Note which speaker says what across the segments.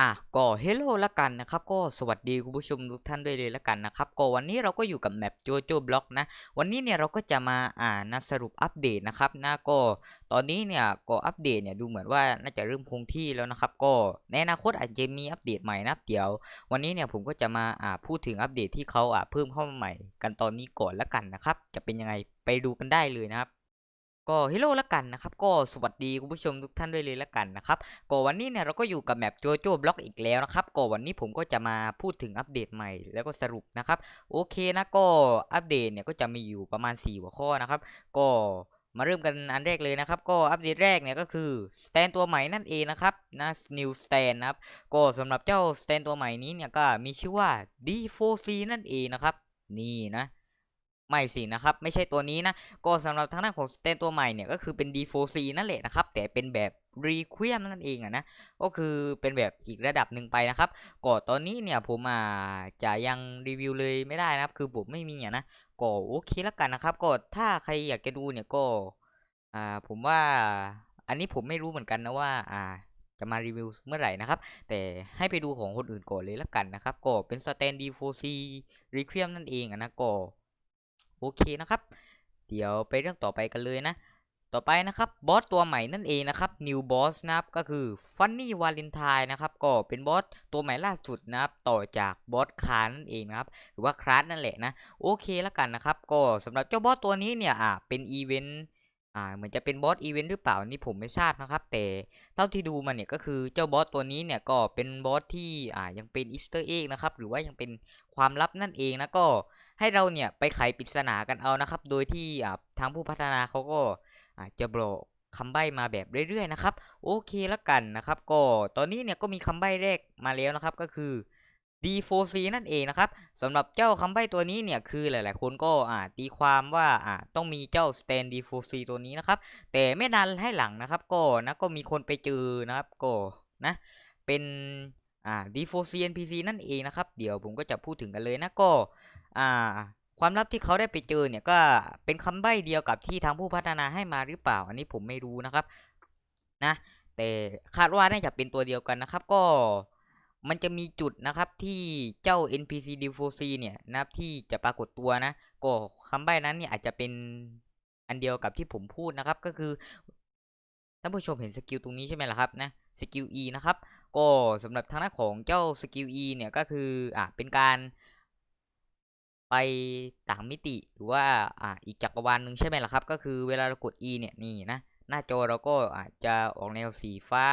Speaker 1: อะก็เฮลโลละกันนะครับก็สวัสดีคุณผู้ชมทุกท่านด้วยเลยละกันนะครับก็วันนี้เราก็อยู่กับแมปโจโจบล็อกนะวันนี้เนี่ยเราก็จะมาอ่านนะสรุปอัปเดตนะครับนะก็ตอนนี้เนี่ยก็อัปเดตเนี่ยดูเหมือนว่าน่าจะเริ่มคงที่แล้วนะครับก็ในอนาคตอาจจะมีอัปเดตใหม่นะเดี๋ยว วันนี้เนี่ยผมก็จะมาอ่าพูดถึงอัปเดตที่เขาอ่าเพิ่มเข้ามาใหม่ กันตอนนี้ก่อนละกันนะครับจะเป็นยังไงไปดูกันได้เลยนะครับ ก็ฮิโลละกันนะครับก็สวัสดีคุณผู้ชมทุกท่านด้วยเลยละกันนะครับก็วันนี้เนี่ยเราก็อยู่กับแมปโจโจบล็อกอีกแล้วนะครับก็วันนี้ผมก็จะมาพูดถึงอัปเดตใหม่แล้วก็สรุปนะครับโอเคนะก็อัปเดตเนี่ยก็จะมีอยู่ประมาณ 4 หัวข้อนะครับก็มาเริ่มกันอันแรกเลยนะครับ ก็อัปเดตแรกเนี่ยก็คือสแตนตัวใหม่นั่นเองนะครับนะ new stand นะครับก็สำหรับเจ้าสแตนตัวใหม่นี้เนี่ยก็มีชื่อว่า D4C นั่นเองนะครับนี่นะ ไม่สินะครับไม่ใช่ตัวนี้นะก็สำหรับทางด้านของสเตนตัวใหม่เนี่ยก็คือเป็น D4C นั่นแหละนะครับแต่เป็นแบบ Requiem นั่นเองอะนะก็คือเป็นแบบอีกระดับหนึ่งไปนะครับก็ตอนนี้เนี่ยผมอ่าจะยังรีวิวเลยไม่ได้นะครับ คือผมไม่มีอะนะก็โอเคแล้วกันนะครับก็ถ้าใครอยากจะดูเนี่ยก็อ่าผมว่าอันนี้ผมไม่รู้เหมือนกันนะว่าอ่าจะมารีวิวเมื่อไหร่นะครับ แต่ให้ไปดูของคนอื่นก่อนเลยละกันนะครับก็เป็นสแตน D4C Requiem นั่นเองอะนะก็ อเคนะครับ เดี๋ยวไปเรื่องต่อไปกันเลยนะ ต่อไปนะครับบอสตัวใหม่นั่นเองนะครับ New Boss นะครับก็คือ Funny Valentine นะครับก็เป็นบอสตัวใหม่ล่าสุดนะครับต่อจากบอสคาร์นั่นเองนะครับหรือว่าคราสนั่นแหละนะโอเคแล้วกันนะครับก็สำหรับเจ้าบอสตัวนี้เนี่ยอ่าเป็นอีเวนต์ อ่าเหมือนจะเป็นบอสอีเวนต์หรือเปล่านี่ผมไม่ทราบนะครับ แต่เท่าที่ดูมาเนี่ยก็คือเจ้าบอสตัวนี้เนี่ยก็เป็นบอสที่อ่ายังเป็นอีสเตอร์เอ็กนะครับหรือว่ายังเป็นความลับนั่นเองนะก็ให้เราเนี่ยไปไขปริศนากันเอานะครับ โดยที่อ่าทางผู้พัฒนาเขาก็อาจจะบอกคำใบ้มาแบบเรื่อยๆนะครับ โอเคแล้วกันนะครับ ก็ตอนนี้เนี่ยก็มีคำใบ้แรกมาแล้วนะครับ ก็คือ D4C นั่นเองนะครับสำหรับเจ้าคำใบ้ตัวนี้เนี่ยคือหลายๆ คนก็อ่าตีความว่าอ่าต้องมีเจ้า Stand D4C ตัวนี้นะครับ แต่ไม่นานให้หลังนะครับ ก็นะก็มีคนไปเจอนะครับก็นะเป็นอ่า D4C NPC นั่นเองนะครับ เดี๋ยวผมก็จะพูดถึงกันเลยนะก็อ่าความลับที่เขาได้ไปเจอเนี่ยก็เป็นคำใบ้เดียวกับที่ทางผู้พัฒนาให้มาหรือเปล่า อันนี้ผมไม่รู้นะครับนะแต่คาดว่าน่าจะเป็นตัวเดียวกันนะครับ ก็ มันจะมีจุดนะครับที่เจ้า NPC D4C เนี่ยนะครับที่จะปรากฏตัวนะ ก็คำใบ้นั้นเนี่ยอาจจะเป็นอันเดียวกับที่ผมพูดนะครับ ก็คือท่านผู้ชมเห็นสกิลตรงนี้ใช่ไหมล่ะครับนะสกิล E นะครับ ก็สำหรับทางด้านของเจ้าสกิล E เนี่ยก็คืออ่าเป็นการไปต่างมิติหรือว่าอ่าอีกจักรวาลหนึ่งใช่ไหมล่ะครับ ก็คือเวลาเรากด E เนี่ยนี่นะหน้าจอเราก็อาจจะออกแนวสีฟ้า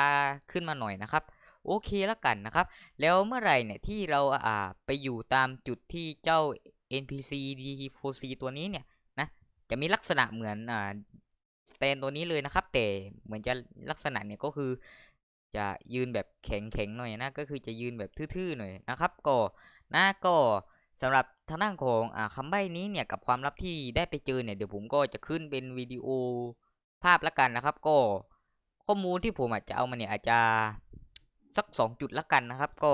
Speaker 1: ขึ้นมาหน่อยนะครับ โอเคแล้วกันนะครับ แล้วเมื่อไหร่เนี่ยที่เราอ่าไปอยู่ตามจุดที่เจ้า NPC D4C ตัวนี้เนี่ยนะจะมีลักษณะเหมือนอ่าสแตนตัวนี้เลยนะครับ แต่เหมือนจะลักษณะเนี่ยก็คือ จะยืนแบบแข็งๆหน่อยนะก็คือจะยืนแบบทื่อๆหน่อยนะครับก็นะก็สำหรับทางด้านของอ่าคำใบ้นี้เนี่ยกับความลับที่ได้ไปเจอเนี่ยเดี๋ยวผมก็จะขึ้นเป็นวิดีโอภาพละกันนะครับ ก็ข้อมูลที่ผมอาจจะเอามาเนี่ยอาจจะ สักสองจุดละกันนะครับ ก็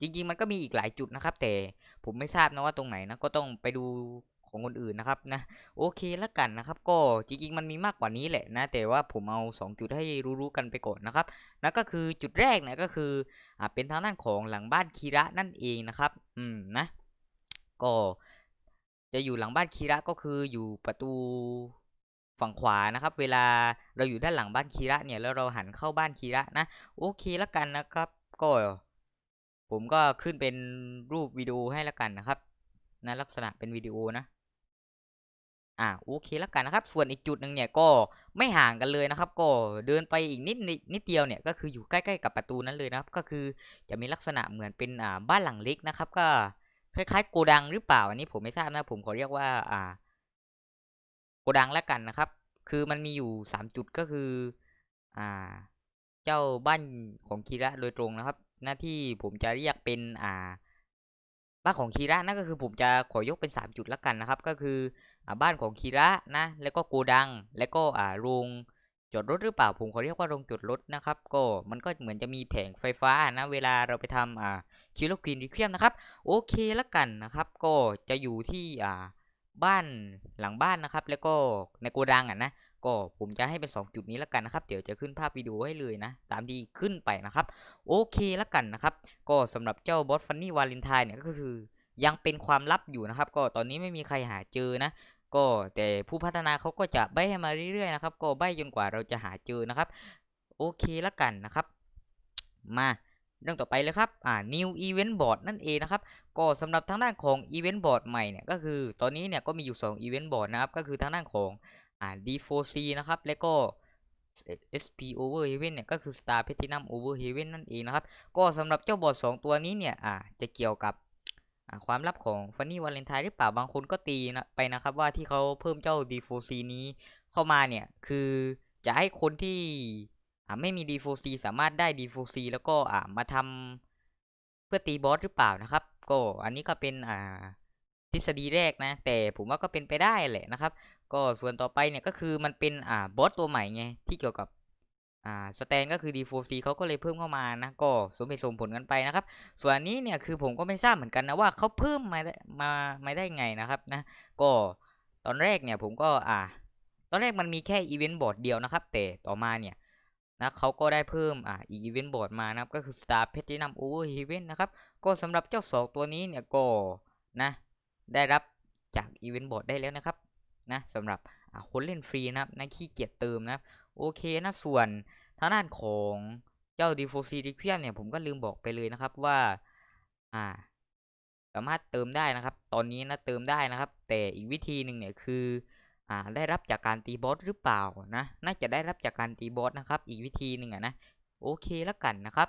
Speaker 1: จริงๆ มันก็มีอีกหลายจุดนะครับ แต่ผมไม่ทราบนะว่าตรงไหนนะก็ต้องไปดูของคนอื่นนะครับนะโอเคละกันนะครับ ก็จริงๆมันมีมากกว่านี้แหละนะแต่ว่าผมเอา 2 จุดให้รู้ๆกันไปก่อนนะครับนั่นก็คือจุดแรกนี่ยก็คืออ่าเป็นทางด้านของหลังบ้านคีระนั่นเองนะครับ อืมนะ ก็จะอยู่หลังบ้านคีระก็คืออยู่ประตู ฝั่งขวานะครับ เวลาเราอยู่ด้านหลังบ้านคีระเนี่ยแล้วเราหันเข้าบ้านคีระนะโอเคละกันนะครับ ก็ ผมก็ขึ้นเป็นรูปวิดีโอให้ละกันนะครับนะลักษณะเป็นวิดีโอนะอ่าโอเคแล้วกันนะครับ ส่วนอีกจุดหนึ่งเนี่ยก็ไม่ห่างกันเลยนะครับ ก็เดินไปอีกนิดนิดนิดเดียวเนี่ยก็คืออยู่ใกล้ๆกับประตูนั้นเลยนะครับ ก็คือจะมีลักษณะเหมือนเป็นอ่าบ้านหลังเล็กนะครับ ก็คล้ายๆโกดังหรือเปล่าอันนี้ผมไม่ทราบนะผมขอเรียกว่าอ่า โกดังแล้วกันนะครับ คือมันมีอยู่สามจุดก็คืออ่าเจ้าบ้านของคีระโดยตรงนะครับ หน้าที่ผมจะเรียกเป็นอ่าบ้านของคีระนั่นก็คือผมจะขอยกเป็น 3 จุดแล้วกันนะครับ ก็คืออบ้านของคีระนะแล้วก็โกดัง แล้วก็อ่าโรงจอดรถหรือเปล่าผมขอเรียกว่าโรงจอดรถนะครับ ก็มันก็เหมือนจะมีแผงไฟฟ้านะเวลาเราไปทำอ่าคิโลกรีนรีเคียมนะครับ โอเคแล้วกันนะครับ ก็จะอยู่ที่อ่า บ้านหลังบ้านนะครับ แล้วก็ในโกดังอะนะก็ผมจะให้เป็น 2 จุดนี้แล้วกันนะครับ เดี๋ยวจะขึ้นภาพวิดีโอให้เลยนะ ตามที่ขึ้นไปนะครับ โอเคแล้วกันนะครับ ก็สำหรับเจ้าบอสฟันนี่วาเลนไทน์เนี่ยก็คือ ยังเป็นความลับอยู่นะครับ ก็ตอนนี้ไม่มีใครหาเจอนะ ก็แต่ผู้พัฒนาเขาก็จะใบให้มาเรื่อยๆนะครับ ก็ใบจนกว่าเราจะหาเจอนะครับ โอเคแล้วกันนะครับ มา เรื่องต่อไปเลยครับอ่า new event board นั่นเองนะครับ ก็สำหรับทางด้านของ event board ใหม่เนี่ยก็คือตอนนี้เนี่ยก็มีอยู่ 2 event board นะครับ ก็คือทางด้านของอ่า D4C นะครับ แล้วก็ SP over heaven เนี่ยก็คือ Star Platinum over heaven นั่นเองนะครับ ก็สำหรับเจ้าบอร์ด2ตัวนี้เนี่ยอ่าจะเกี่ยวกับความลับของ Funny Valentine หรือเปล่าบางคนก็ตีนะไปนะครับว่าที่เขาเพิ่มเจ้า D4C นี้เข้ามาเนี่ย คือจะให้คนที่ อ่าไม่มี D4C สามารถได้ D4C แล้วก็อ่ามาทำเพื่อตีบอสหรือเปล่านะครับ ก็อันนี้ก็เป็นอ่าทฤษฎีแรกนะ แต่ผมว่าก็เป็นไปได้แหละนะครับ ก็ส่วนต่อไปเนี่ยก็คือมันเป็นอ่าบอสตัวใหม่ไงที่เกี่ยวกับอ่าสแตนก็คือ D4C เขาก็เลยเพิ่มเข้ามานะ ก็สมเหตุสมผลกันไปนะครับ ส่วนนี้เนี่ยคือผมก็ไม่ทราบเหมือนกันนะว่าเขาเพิ่มมาได้มามาได้ไงนะครับนะ ก็ตอนแรกเนี่ยผมก็อ่า ตอนแรกมันมีแค่อีเวนต์บอร์ดเดียวนะครับ แต่ต่อมาเนี่ย นะเขาก็ได้เพิ่มอ่าอีเวนต์บอร์ดมานะครับก็คือ Star Platinum Over Event นะครับก็สำหรับเจ้าสองตัวนี้เนี่ยก็นะได้รับจากอีเวนต์บอร์ดได้แล้วนะครับนะสำหรับคนเล่นฟรีนะครับนะขี้เกียจเติมนะครับโอเคนะส่วนทางด้านของเจ้า D4C d i p i u m เนี่ยผมก็ลืมบอกไปเลยนะครับว่าอ่าสามารถเติมได้นะครับ ตอนนี้นะเติมได้นะครับ แต่อีกวิธีหนึ่งเนี่ยคือ อ่าได้รับจากการตีบอสหรือเปล่านะน่าจะได้รับจากการตีบอสนะครับ อีกวิธีหนึ่งอะนะโอเคแล้วกันนะครับ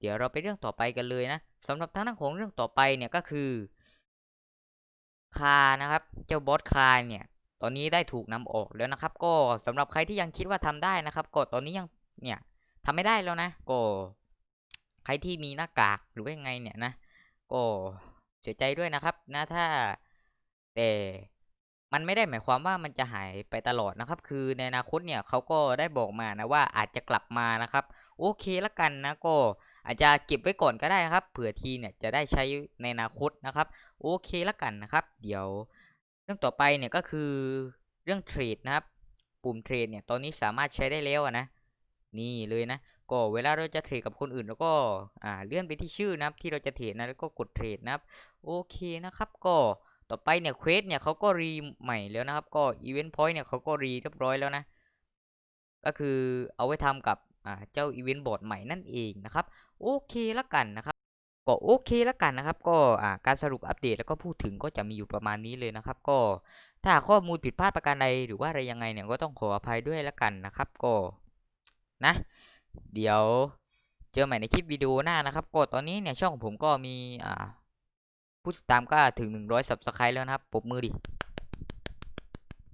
Speaker 1: เดี๋ยวเราไปเรื่องต่อไปกันเลยนะสำหรับทางด้านของเรื่องต่อไปเนี่ยก็คือคานะครับเจ้าบอสคาเนี่ยตอนนี้ได้ถูกนำออกแล้วนะครับ ก็สำหรับใครที่ยังคิดว่าทำได้นะครับ ก็ตอนนี้ยังเนี่ยทำไม่ได้แล้วนะก็ใครที่มีหน้ากากหรือว่ายังไงเนี่ยนะก็เสียใจด้วยนะครับนะถ้าแต่ มันไม่ได้หมายความว่ามันจะหายไปตลอดนะครับ คือในอนาคตเนี่ยเขาก็ได้บอกมานะว่าอาจจะกลับมานะครับ โอเคละกันนะก็อาจจะเก็บไว้ก่อนก็ได้นะครับ เผื่อทีเนี่ยจะได้ใช้ในอนาคตนะครับ โอเคละกันนะครับ เดี๋ยว เรื่องต่อไปเนี่ยก็คือเรื่องเทรดนะครับ ปุ่มเทรดเนี่ยตอนนี้สามารถใช้ได้แล้วนะนี่เลยนะก็เวลาเราจะเทรดกับคนอื่น แล้วก็อ่าเลื่อนไปที่ชื่อนะครับที่เราจะเทรดนะแล้วก็กดเทรดนะครับ โอเคนะครับก็ ต่อไปเนี่ยเควสเนี่ยเขาก็รีใหม่แล้วนะครับ ก็อีเวนต์พอยต์เนี่ยเขาก็รีเรียบร้อยแล้วนะ ก็คือเอาไว้ทำกับเจ้าอีเวนต์บอร์ดใหม่นั่นเองนะครับ โอเคล้วกันนะครับ ก็โอเคล้วกันนะครับ ก็การสรุปอัปเดตแล้วก็พูดถึงก็จะมีอยู่ประมาณนี้เลยนะครับ ก็ถ้าข้อมูลผิดพลาดประการใดหรือว่าอะไรยังไงเนี่ยก็ต้องขออภัยด้วยล้วกันนะครับ ก็นะ เดี๋ยวเจอใหม่ในคลิปวิดีโอหน้านะครับ ก็ตอนนี้เนี่ยช่องของผมก็มีอ่า ผู้ติดตามก็ถึง 100 subscribe แล้วนะครับปบมือดิ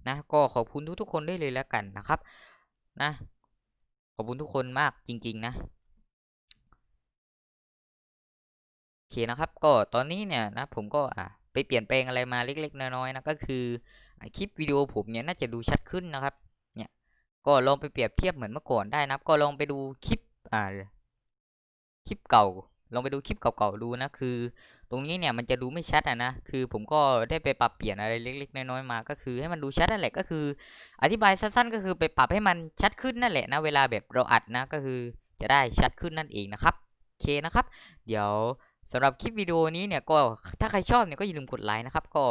Speaker 1: นะ ก็ขอบคุณทุกๆคนได้เลยแล้วกันนะครับ นะ ขอบคุณทุกคนมากจริง ๆ นะโอเคนะครับ ก็ตอนนี้เนี่ยนะ ผมก็อะไปเปลี่ยนแปลงอะไรมาเล็ก ๆ น้อยๆนะก็คือคลิปวิดีโอผมเนี่ยน่าจะดูชัดขึ้นนะครับ เนี่ยก็ลองไปเปรียบเทียบเหมือนเมื่อก่อนได้นะครับ ก็ลองไปดูคลิปอ่าคลิปเก่า ลองไปดูคลิปเก่าๆดูนะคือ ตรงนี้เนี่ยมันจะดูไม่ชัดอะนะคือผมก็ได้ไปปรับเปลี่ยนอะไรเล็ก ๆ น้อยๆมาก็คือให้มันดูชัดนั่นแหละก็คือ อธิบายสั้นๆ ก็คือไปปรับให้มันชัดขึ้นนั่นแหละนะเวลาแบบเราอัดนะก็คือจะได้ชัดขึ้นนั่นเองนะครับโอเคนะครับ เดี๋ยวสำหรับคลิปวิดีโอนี้เนี่ยก็ถ้าใครชอบเนี่ยก็อย่าลืมกดไลค์นะครับก็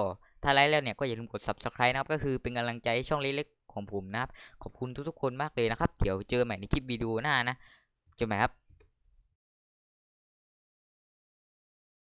Speaker 1: ถ้าไลค์แล้วเนี่ยก็อย่าลืมกด subscribe นะครับก็คือเป็นกำลังใจช่องเล็กๆของผมนะครับขอบคุณทุกๆคนมากเลยนะครับ เดี๋ยวเจอใหม่ในคลิปวิดีโอหน้านะเจอใหม่ครับ